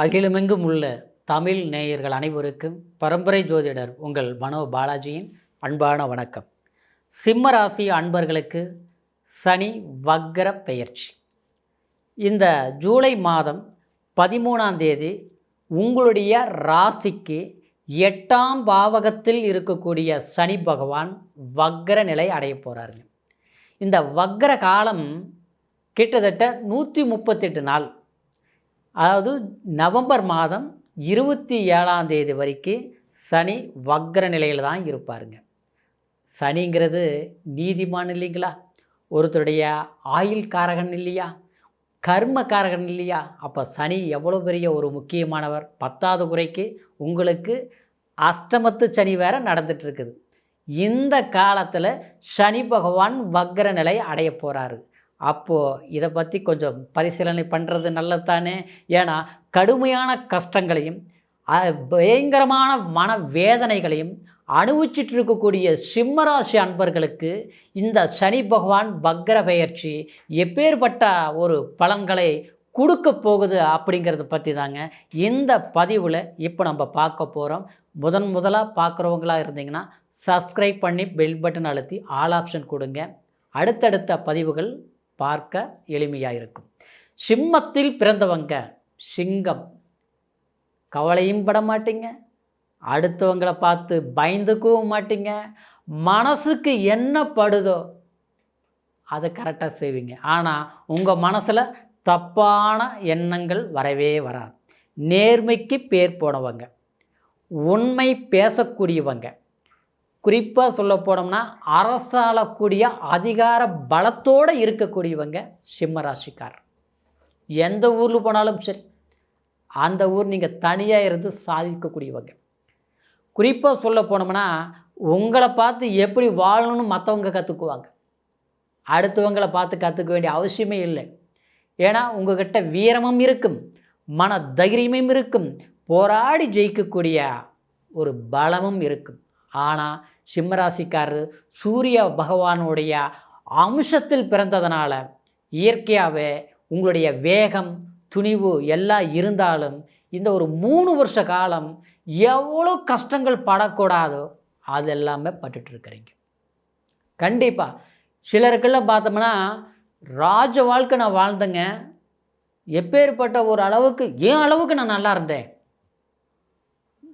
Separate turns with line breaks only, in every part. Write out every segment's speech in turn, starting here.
அகிலமெங்கும் உள்ள தமிழ் நேயர்கள் அனைவருக்கும் பரம்பரை ஜோதிடர் உங்கள் மனோ பாலாஜியின் அன்பான வணக்கம். சிம்ம ராசி அன்பர்களுக்கு சனி வக்ர பெயர்ச்சி. இந்த ஜூலை மாதம் பதிமூணாம் தேதி உங்களுடைய ராசிக்கு எட்டாம் பாவகத்தில் இருக்கக்கூடிய சனி பகவான் வக்ர நிலை அடைய போகிறாருங்க இந்த வக்ர காலம் கிட்டத்தட்ட நூற்றி முப்பத்தெட்டு நாள். அதாவது நவம்பர் மாதம் இருபத்தி ஏழாம் தேதி வரைக்கும் சனி வக்ர நிலையில் தான் இருப்பாருங்க. சனிங்கிறது நீதிமான் இல்லைங்களா? ஒருத்தருடைய ஆயுள் காரகன் இல்லையா? கர்ம காரகன் இல்லையா? அப்போ சனி எவ்வளோ பெரிய ஒரு முக்கியமானவர்? பத்தாவது குறைக்கு உங்களுக்கு அஷ்டமத்து சனி வேற நடந்துகிட்ருக்குது இந்த காலத்தில் சனி பகவான் வக்ர நிலை அடைய போகிறாரு அப்போது இதை பற்றி கொஞ்சம் பரிசீலனை பண்ணுறது நல்லது தானே ஏன்னா கடுமையான கஷ்டங்களையும் பயங்கரமான மன வேதனைகளையும் அனுபவிச்சுட்டு இருக்கக்கூடிய சிம்மராசி அன்பர்களுக்கு இந்த சனி பகவான் பக்ர பெயர்ச்சி எப்பேற்பட்ட ஒரு பலன்களை கொடுக்க போகுது அப்படிங்கிறத பற்றி தாங்க இந்த பதிவில் இப்போ நம்ம பார்க்க போகிறோம் முதன் முதலாக பார்க்குறவங்களாக இருந்தீங்கன்னா சப்ஸ்கிரைப் பண்ணி பெல் பட்டன் அழுத்தி ஆல் ஆப்ஷன் கொடுங்க. அடுத்தடுத்த பதிவுகள் பார்க்க எளிமையாக இருக்கும் சிம்மத்தில் பிறந்தவங்க சிங்கம். கவலையும் பட மாட்டீங்க. அடுத்தவங்களை பார்த்து பயந்துக்கவும் மாட்டீங்க. மனசுக்கு என்ன படுதோ அதை கரெக்டாக செய்வீங்க. ஆனால் உங்கள் மனசில் தப்பான எண்ணங்கள் வரவே வராது. நேர்மைக்கு பேர் போனவங்க. உண்மை பேசக்கூடியவங்க. குறிப்பாக சொல்ல போனோம்னா அரசாளக்கூடிய அதிகார பலத்தோடு இருக்கக்கூடியவங்க சிம்ம ராசிக்கார் எந்த ஊரில் போனாலும் சரி அந்த ஊர் நீங்கள் தனியாக இருந்து சாதிக்கக்கூடியவங்க. குறிப்பாக சொல்ல போனோம்னா உங்களை பார்த்து எப்படி வாழணும்னு மற்றவங்க கற்றுக்குவாங்க அடுத்தவங்களை பார்த்து கற்றுக்க வேண்டிய அவசியமே இல்லை. ஏன்னா உங்ககிட்ட வீரமும் இருக்கும் மன தைரியமும் இருக்கும் போராடி ஜெயிக்கக்கூடிய ஒரு பலமும் இருக்கும். ஆனால் சிம்மராசிக்காரர் சூரிய பகவானுடைய அம்சத்தில் பிறந்ததுனால இயற்கையாகவே உங்களுடைய வேகம் துணிவு எல்லாம் இருந்தாலும் இந்த ஒரு மூணு வருஷ காலம் எவ்வளோ கஷ்டங்கள் படக்கூடாதோ அது எல்லாமே பட்டுட்டு இருக்கிறீங்க. கண்டிப்பாக சிலருக்கெல்லாம் பார்த்தோம்னா ராஜ வாழ்க்கை நான் வாழ்ந்தேங்க. எப்பேற்பட்ட ஒரு அளவுக்கு ஏன் அளவுக்கு நான் நல்லா இருந்தேன்?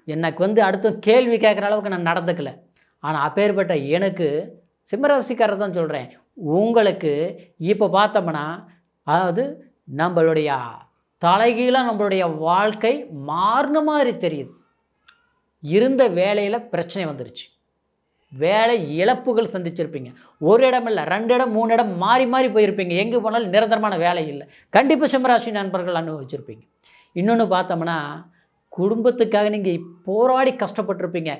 எனக்கு வந்து அடுத்த கேள்வி கேட்குற அளவுக்கு நான் நடந்துக்கலை. ஆனால் அப்பேற்பட்ட எனக்கு சிம்மராசிக்காரர் தான் சொல்கிறேன் உங்களுக்கு இப்போ பார்த்தோம்னா அதாவது நம்மளுடைய தலைகீழாக நம்மளுடைய வாழ்க்கை மாறின மாதிரி தெரியுது. இருந்த வேலையில் பிரச்சனை வந்துருச்சு. வேலை இழப்புகள் சந்திச்சிருப்பீங்க. ஒரு இடம் இல்லை ரெண்டு இடம் மூணு இடம் மாறி மாறி போயிருப்பீங்க. எங்கே போனாலும் நிரந்தரமான வேலை இல்லை. கண்டிப்பாக சிம்மராசி நண்பர்கள் அனுபவிச்சிருப்பீங்க. இன்னொன்று பார்த்தோம்னா குடும்பத்துக்காக நீங்கள் போராடி கஷ்டப்பட்டிருப்பீங்க.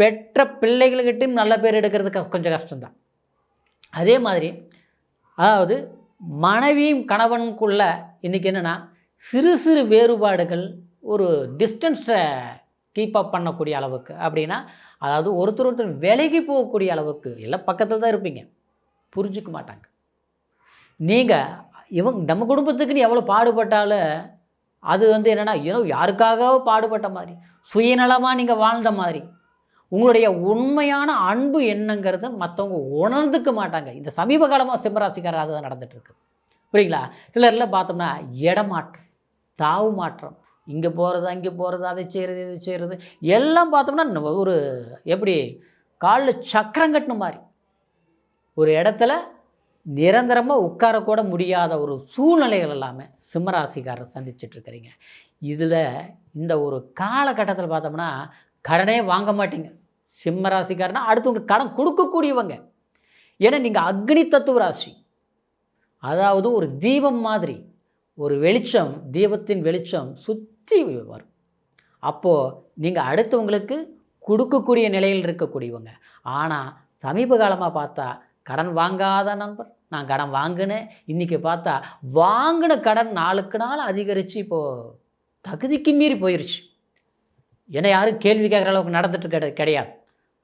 பெற்ற பிள்ளைகள்கிட்டையும் நல்ல பேர் எடுக்கிறது கொஞ்சம் கஷ்டம்தான். அதே மாதிரி அதாவது மனைவியும் கணவனுக்குள்ள இன்றைக்கி என்னென்னா சிறு சிறு வேறுபாடுகள் ஒரு டிஸ்டன்ஸை கீப் அப் பண்ணக்கூடிய அளவுக்கு. அப்படின்னா அதாவது ஒருத்தர் ஒருத்தர் விலகி போகக்கூடிய அளவுக்கு எல்லாம் பக்கத்தில் தான் இருப்பீங்க. புரிஞ்சுக்க மாட்டாங்க. நீங்கள் இவங்க நம்ம குடும்பத்துக்குன்னு எவ்வளோ பாடுபட்டாலும் அது வந்து என்னென்னா ஏதோ யாருக்காக பாடுபட்ட மாதிரி சுயநலமாக நீங்கள் வாழ்ந்த மாதிரி உங்களுடைய உண்மையான அன்பு என்னங்கிறத மற்றவங்க உணர்ந்துக்க மாட்டாங்க. இந்த சமீப காலமாக சிம்மராசிக்காரர் அதுதான் நடந்துகிட்ருக்கு புரியுங்களா? சிலர்லாம் பார்த்தோம்னா இடமாற்றம் தாவு மாற்றம். இங்கே போகிறது அங்கே போகிறது அதை செய்கிறது இது செய்கிறது எல்லாம் பார்த்தோம்னா ஒரு எப்படி காலில் சக்கரம் கட்டின மாதிரி. ஒரு இடத்துல நிரந்தரமாக உட்காரக்கூட முடியாத ஒரு சூழ்நிலைகள் எல்லாமே சிம்மராசிக்காரர் சந்திச்சிட்ருக்கிறீங்க இதில் இந்த ஒரு காலகட்டத்தில் பார்த்தோம்னா கடனே வாங்க மாட்டீங்க. சிம்ம ராசிக்காரனா அடுத்தவங்க கடன் கொடுக்கக்கூடியவங்க. ஏன்னா நீங்கள் அக்னி தத்துவ ராசி அதாவது ஒரு தீபம் மாதிரி ஒரு வெளிச்சம் தீபத்தின் வெளிச்சம் சுற்றி வரும். அப்போது நீங்கள் அடுத்தவங்களுக்கு கொடுக்கக்கூடிய நிலையில் இருக்கக்கூடியவங்க. ஆனால் சமீப காலமாக பார்த்தா கடன் வாங்காத நண்பர் நான் கடன் வாங்கினேன். இன்றைக்கி பார்த்தா வாங்கின கடன் நாளுக்கு நாள் அதிகரித்து இப்போது தகுதிக்கு மீறி போயிடுச்சு ஏன்னா யாரும் கேள்வி கேட்குற அளவுக்கு நடந்துட்டு கிடையாது.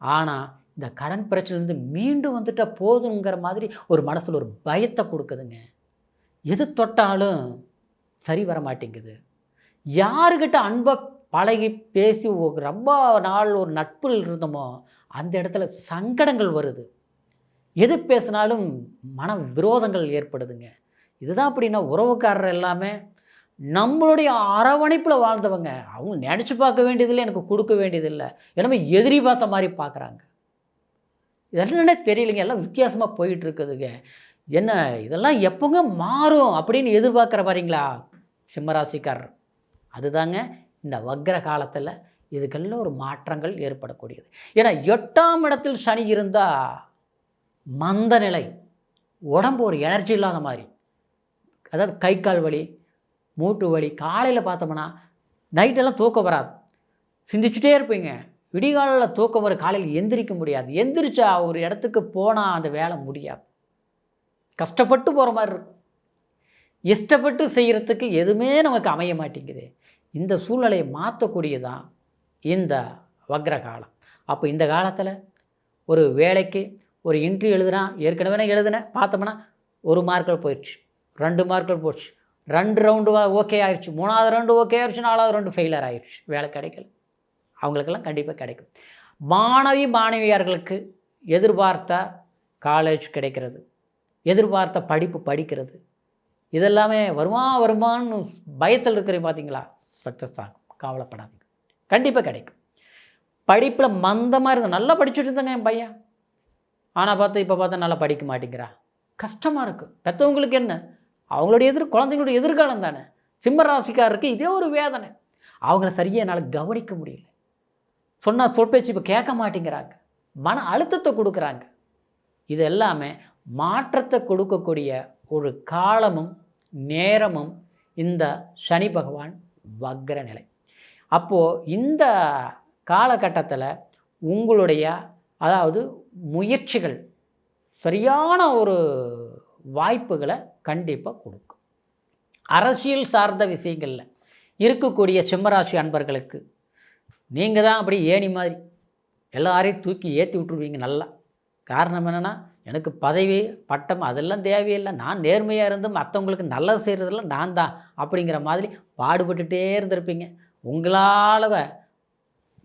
ஆனால் இந்த கடன் பிரச்சனைலேருந்து மீண்டும் வந்துட்டால் போதுங்கிற மாதிரி ஒரு மனசில் ஒரு பயத்தை கொடுக்குதுங்க. எது தொட்டாலும் சரி வர மாட்டேங்குது. யாருக்கிட்ட அன்பை பழகி பேசி ரொம்ப நாள் ஒரு நட்பில் இருந்தோமோ அந்த இடத்துல சங்கடங்கள் வருது. எது பேசினாலும் மன விரோதங்கள் ஏற்படுதுங்க. இதுதான் அப்படின்னா உறவுக்காரர் எல்லாமே நம்மளுடைய அரவணைப்பில் வாழ்ந்தவங்க அவங்க நினச்சி பார்க்க வேண்டியதில்லை எனக்கு கொடுக்க வேண்டியதில்லை. எல்லாமே எதிரி பார்த்த மாதிரி பார்க்குறாங்க. இதெல்லாம் தெரியலைங்க. எல்லாம் வித்தியாசமாக போயிட்டு இருக்குதுங்க என்ன இதெல்லாம் எப்போங்க மாறும் அப்படின்னு எதிர்பார்க்குற பாருங்களா? சிம்மராசிக்காரர். அதுதாங்க இந்த வக்ர காலத்தில் இதுக்கெல்லாம் ஒரு மாற்றங்கள் ஏற்படக்கூடியது. ஏன்னா எட்டாம் இடத்தில் சனி இருந்தால் மந்த நிலை உடம்பு ஒரு எனர்ஜி இல்லாத மாதிரி. அதாவது கை கால் வலி மூட்டு வலி காலையில் பார்த்தோம்னா நைட்டெல்லாம் தூக்கம் வராது. சிந்திச்சுட்டே இருப்பீங்க. விடிகாலில் தூக்கம் வர காலையில் எந்திரிக்க முடியாது. எந்திரிச்சா ஒரு இடத்துக்கு போனால் அந்த வேலை முடியாது. கஷ்டப்பட்டு போகிற மாதிரி இருக்கும். இஷ்டப்பட்டு செய்கிறதுக்கு எதுவுமே நமக்கு அமைய மாட்டேங்குது. இந்த சூழ்நிலையை மாற்றக்கூடியதான் இந்த வக்ர காலம் அப்போ இந்த காலத்தில் ஒரு வேலைக்கு ஒரு இன்ட்ரி எழுதுனா ஏற்கனவே எழுதுனேன். பார்த்தோம்னா ஒரு மார்க்கில் போயிடுச்சு. ரெண்டு மார்க்கில் போச்சு. ரெண்டு ரவுண்டு ஓகே ஆயிடுச்சு மூணாவது ரவுண்டு ஓகே ஆயிடுச்சு நாலாவது ரவுண்டு ஃபெயிலர் ஆயிடுச்சு வேலை கிடைக்கல. அவங்களுக்கெல்லாம் கண்டிப்பாக கிடைக்கும். மாணவி மாணவியார்களுக்கு எதிர்பார்த்த காலேஜ் கிடைக்கிறது. எதிர்பார்த்த படிப்பு படிக்கிறது. இதெல்லாமே வருமா வருமான்னு பயத்தில் இருக்கிறீங்க பார்த்தீங்களா சக்ஸஸ் ஆகும். கவலைப்படாதீங்க. கண்டிப்பாக கிடைக்கும். படிப்பில் மந்தமாக இருந்தது நல்லா படிச்சுட்டு இருந்தாங்க என் பையன். ஆனால் பார்த்து இப்போ பார்த்தா நல்லா படிக்க மாட்டேங்கிறா. கஷ்டமாக இருக்குது பெற்றவங்களுக்கு என்ன? அவங்களுடைய எதிர் குழந்தைங்களுடைய எதிர்காலம் தானே? சிம்மராசிக்காரருக்கு இதே ஒரு வேதனை. அவங்கள சரியாக என்னால் கவனிக்க முடியல. சொன்னால் சொல் பேச்சு இப்போ கேட்க மாட்டேங்கிறாங்க. மன அழுத்தத்தை கொடுக்குறாங்க. இது எல்லாமே மாற்றத்தை கொடுக்கக்கூடிய ஒரு காலமும் நேரமும் இந்த சனி பகவான் வக்ர நிலை. அப்போது இந்த காலகட்டத்தில் உங்களுடைய அதாவது முயற்சிகள் சரியான ஒரு வாய்ப்புகளை கண்டிப்பாக கொடுக்கும். அரசியல் சார்ந்த விஷயங்களில் இருக்கக்கூடிய சிம்மராசி அன்பர்களுக்கு நீங்கள் தான் அப்படி ஏணி மாதிரி எல்லாரையும் தூக்கி ஏற்றி விட்டுருவீங்க நல்லா. காரணம் என்னென்னா எனக்கு பதவி பட்டம் அதெல்லாம் தேவையில்லை. நான் நேர்மையாக இருந்து மற்றவங்களுக்கு நல்லது செய்கிறதுல நான் தான் அப்படிங்கிற மாதிரி பாடுபட்டுட்டே இருந்திருப்பீங்க. உங்களால்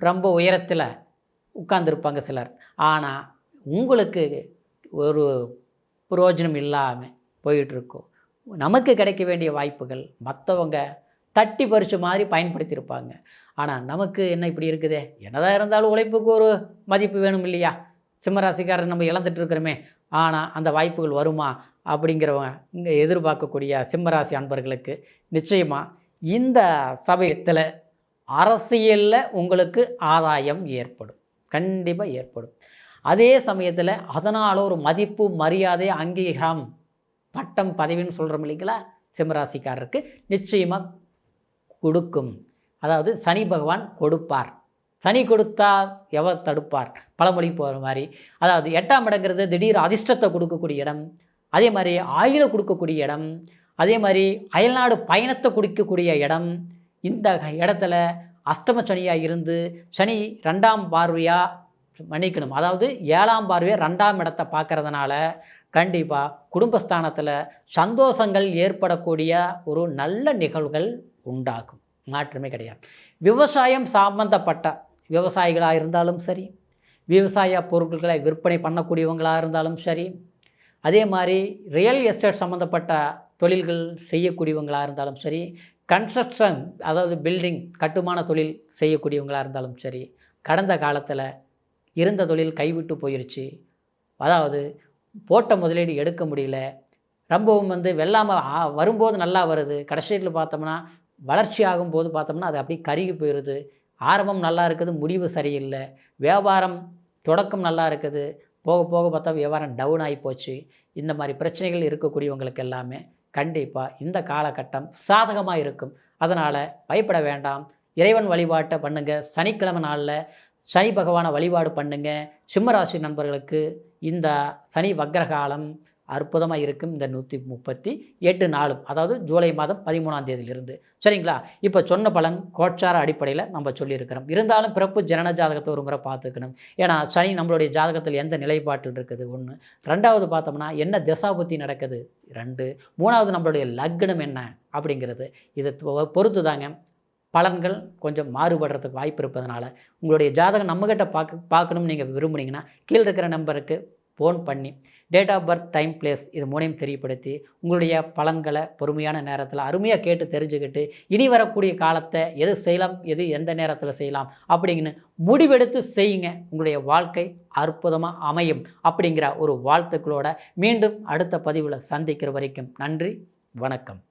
ரொம்ப உயரத்தில் உட்கார்ந்துருப்பாங்க சிலர். ஆனால் உங்களுக்கு ஒரு புரோஜனம் இல்லாமல் போயிட்டுருக்கோம் நமக்கு கிடைக்க வேண்டிய வாய்ப்புகள் மற்றவங்க தட்டி பறிச்ச மாதிரி பயன்படுத்தியிருப்பாங்க. ஆனால் நமக்கு என்ன இப்படி இருக்குதே? என்னதான் இருந்தாலும் உழைப்புக்கு ஒரு மதிப்பு வேணும் இல்லையா? சிம்மராசிக்காரர் நம்ம இழந்துட்டு இருக்கிறோமே ஆனால் அந்த வாய்ப்புகள் வருமா? அப்படிங்கிறவங்க இங்கே எதிர்பார்க்கக்கூடிய சிம்மராசி அன்பர்களுக்கு நிச்சயமாக இந்த சமயத்தில் அரசியலில் உங்களுக்கு ஆதாயம் ஏற்படும். கண்டிப்பாக ஏற்படும். அதே சமயத்தில் அதனால் ஒரு மதிப்பு மரியாதை அங்கீகாரம் பட்டம் பதவின்னு சொல்கிறோம் இல்லைங்களா? சிம்மராசிக்காரருக்கு நிச்சயமாக கொடுக்கும். அதாவது சனி பகவான் கொடுப்பார். சனி கொடுத்தால் எவர் தடுப்பார்? பழமொழி போகிற மாதிரி. அதாவது எட்டாம் இடங்கிறது திடீர் அதிர்ஷ்டத்தை கொடுக்கக்கூடிய இடம். அதே மாதிரி ஆயுளை கொடுக்கக்கூடிய இடம். அதே மாதிரி அயல்நாடு பயணத்தை கொடுக்கக்கூடிய இடம். இந்த இடத்துல அஷ்டம சனியாக இருந்து சனி ரெண்டாம் பார்வையாக மன்னிக்கணும். அதாவது ஏழாம் பார்வையை ரெண்டாம் இடத்தை பார்க்கறதுனால கண்டிப்பாக குடும்பஸ்தானத்தில் சந்தோஷங்கள் ஏற்படக்கூடிய ஒரு நல்ல நிகழ்வுகள் உண்டாகும். மாற்றமே கிடையாது. விவசாயம் சம்பந்தப்பட்ட விவசாயிகளாக இருந்தாலும் சரி விவசாய பொருட்களை விற்பனை பண்ணக்கூடியவங்களாக இருந்தாலும் சரி அதே மாதிரி ரியல் எஸ்டேட் சம்மந்தப்பட்ட தொழில்கள் செய்யக்கூடியவங்களாக இருந்தாலும் சரி கன்ஸ்ட்ரக்ஷன் அதாவது பில்டிங் கட்டுமான தொழில் செய்யக்கூடியவங்களாக இருந்தாலும் சரி கடந்த காலத்தில் இருந்த தொழில் கைவிட்டு போயிருச்சு. அதாவது போட்ட முதலீடு எடுக்க முடியல. ரொம்பவும் வந்து வெள்ளாமல் வரும்போது நல்லா வருது. கடைசியில் பார்த்தோம்னா வளர்ச்சி ஆகும்போது பார்த்தோம்னா அது அப்படியே கருகி போயிடுது ஆரம்பம் நல்லா இருக்குது முடிவு சரியில்லை. வியாபாரம் தொடக்கம் நல்லா இருக்குது. போக போக பார்த்தா வியாபாரம் டவுன் ஆகி போச்சு. இந்த மாதிரி பிரச்சனைகள் இருக்கக்கூடியவங்களுக்கு எல்லாமே கண்டிப்பாக இந்த காலகட்டம் சாதகமாக இருக்கும். அதனால் பயப்பட வேண்டாம். இறைவன் வழிபாட்டை பண்ணுங்கள் சனிக்கிழமை நாளில் சனி பகவானை வழிபாடு பண்ணுங்கள் சிம்மராசி நண்பர்களுக்கு இந்த சனி வக்ரகாலம் அற்புதமாக இருக்கும். இந்த நூற்றி முப்பத்தி எட்டு நாளும் அதாவது ஜூலை மாதம் பதிமூணாம் தேதியிலிருந்து. சரிங்களா? இப்போ சொன்ன பலன் கோட்சார அடிப்படையில் நம்ம சொல்லியிருக்கிறோம். இருந்தாலும் பிறப்பு ஜனன ஜாதகத்தை ஒரு முறை பார்த்துக்கணும். ஏன்னா சனி நம்மளுடைய ஜாதகத்தில் எந்த நிலைப்பாட்டில் இருக்குது? ஒன்று ரெண்டாவது பார்த்தோம்னா என்ன திசாபுத்தி நடக்குது? ரெண்டு. மூணாவது நம்மளுடைய லக்னம் என்ன? அப்படிங்கிறது. இதை பொறுத்து தாங்க பலன்கள் கொஞ்சம் மாறுபடுறதுக்கு வாய்ப்பு இருப்பதனால உங்களுடைய ஜாதகம் நம்மக்கிட்ட பார்க்க பார்க்கணும்னு நீங்கள் விரும்புனீங்கன்னா கீழே இருக்கிற நம்பருக்கு ஃபோன் பண்ணி date of birth time place இது மூணையும் தெரியப்படுத்தி உங்களுடைய பலன்களை பொறுமையான நேரத்தில் அருமையாக கேட்டு தெரிஞ்சுக்கிட்டு இனி வரக்கூடிய காலத்தை எது செய்யலாம் எது எந்த நேரத்தில் செய்யலாம் அப்படிங்கன்னு முடிவெடுத்து செய்யுங்க. உங்களுடைய வாழ்க்கை அற்புதமாக அமையும் அப்படிங்கிற ஒரு வாழ்த்துக்களோட மீண்டும் அடுத்த பதிவில் சந்திக்கிற வரைக்கும் நன்றி வணக்கம்.